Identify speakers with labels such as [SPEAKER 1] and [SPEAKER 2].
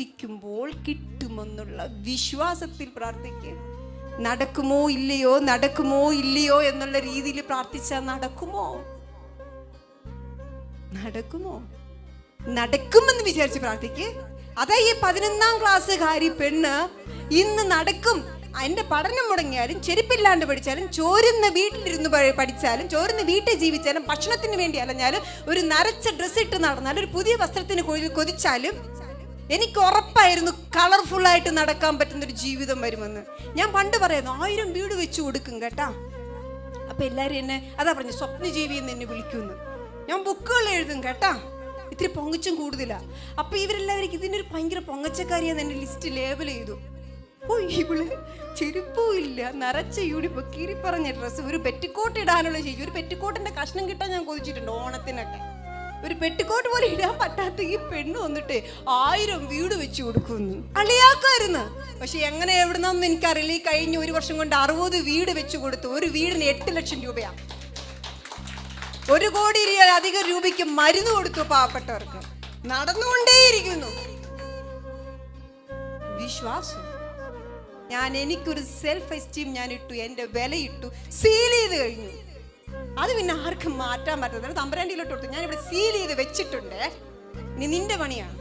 [SPEAKER 1] പ്രാർത്ഥിക്കുമ്പോൾ കിട്ടുമെന്നുള്ള വിശ്വാസത്തിൽ പ്രാർത്ഥിക്കുക. നടക്കുമോ ഇല്ലയോ നടക്കുമോ ഇല്ലയോ എന്നുള്ള രീതിയിൽ പ്രാർത്ഥിച്ചാൽ നടക്കുമോ? നടക്കുമോ? നടക്കുമെന്ന് വിചാരിച്ച് പ്രാർത്ഥിക്ക്. അതാ ഈ പതിനൊന്നാം ക്ലാസ്സുകാരി പെണ്ണ് ഇന്ന് നടക്കും. എന്റെ പഠനം മുടങ്ങിയാലും ചെരുപ്പില്ലാണ്ട് പഠിച്ചാലും ചോരുന്ന വീട്ടിലിരുന്ന് പഠിച്ചാലും ചോരുന്ന വീട്ടിൽ ജീവിച്ചാലും ഭക്ഷണത്തിന് വേണ്ടി അലഞ്ഞാലും ഒരു നരച്ച ഡ്രസ്സ് ഇട്ട് നടന്നാലും ഒരു പുതിയ വസ്ത്രത്തിന് കൊതി- കൊതിച്ചാലും എനിക്ക് ഉറപ്പായിരുന്നു കളർഫുൾ ആയിട്ട് നടക്കാൻ പറ്റുന്ന ഒരു ജീവിതം വരുമെന്ന്. ഞാൻ പണ്ട് പറയുന്നു ആയിരം വീട് വെച്ച് കൊടുക്കും കേട്ടാ. അപ്പൊ എല്ലാരും എന്നെ അതാ പറഞ്ഞു സ്വപ്നജീവി എന്ന് എന്നെ വിളിക്കുന്നു. ഞാൻ ബുക്കുകൾ എഴുതും കേട്ടാ. ഇത്തിരി പൊങ്ങച്ചും കൂടുതലാ. അപ്പൊ ഇവരെല്ലാവരും ഇതിനൊരു ഭയങ്കര പൊങ്ങച്ചക്കാരിയാന്ന് എന്റെ ലിസ്റ്റ് ലേബൽ ചെയ്തു. ഓ ഇവൾ ചെരുപ്പും ഇല്ല നിറച്ച യൂണിഫോം കീറി പറഞ്ഞ ഡ്രസ്സ് ഒരു പെറ്റിക്കോട്ട് ഇടാനുള്ള ചെയ്യും ഒരു പെറ്റിക്കോട്ടിന്റെ കഷ്ണം കിട്ടാൻ ഞാൻ കൊതിച്ചിട്ടുണ്ട് ഓണത്തിനൊക്കെ. ഒരു പെട്ടിക്കോട്ട് പോലെ ഇടാൻ പറ്റാത്ത ഈ പെണ്ണ് വന്നിട്ട് ആയിരം വീട് വെച്ച് കൊടുക്കുന്നു. കളിയാക്കായിരുന്നു. പക്ഷെ എങ്ങനെ എവിടുന്നൊന്നും എനിക്കറിയില്ല. ഈ കഴിഞ്ഞ ഒരു വർഷം കൊണ്ട് അറുപത് വീട് വെച്ച് കൊടുത്തു ഒരു വീടിന് എട്ട് ലക്ഷം രൂപയാ. ഒരു കോടി അധികം രൂപയ്ക്ക് മരുന്ന് കൊടുത്തു പാവപ്പെട്ടവർക്ക്. നടന്നുകൊണ്ടേയിരിക്കുന്നു. വിശ്വാസം. ഞാൻ എനിക്കൊരു സെൽഫ് എസ്റ്റീം ഞാൻ ഇട്ടു എന്റെ വിലയിട്ടു സീൽ ചെയ്ത് കഴിഞ്ഞു. അത് പിന്നെ ആർക്കും മാറ്റാൻ പറ്റത്തില്ല. തമ്പരാണ്ടിയിലോട്ട് കൊടുത്തു. ഞാൻ ഇവിടെ സീൽ ചെയ്ത് വെച്ചിട്ടുണ്ട്. നിന്റെ പണിയാണ്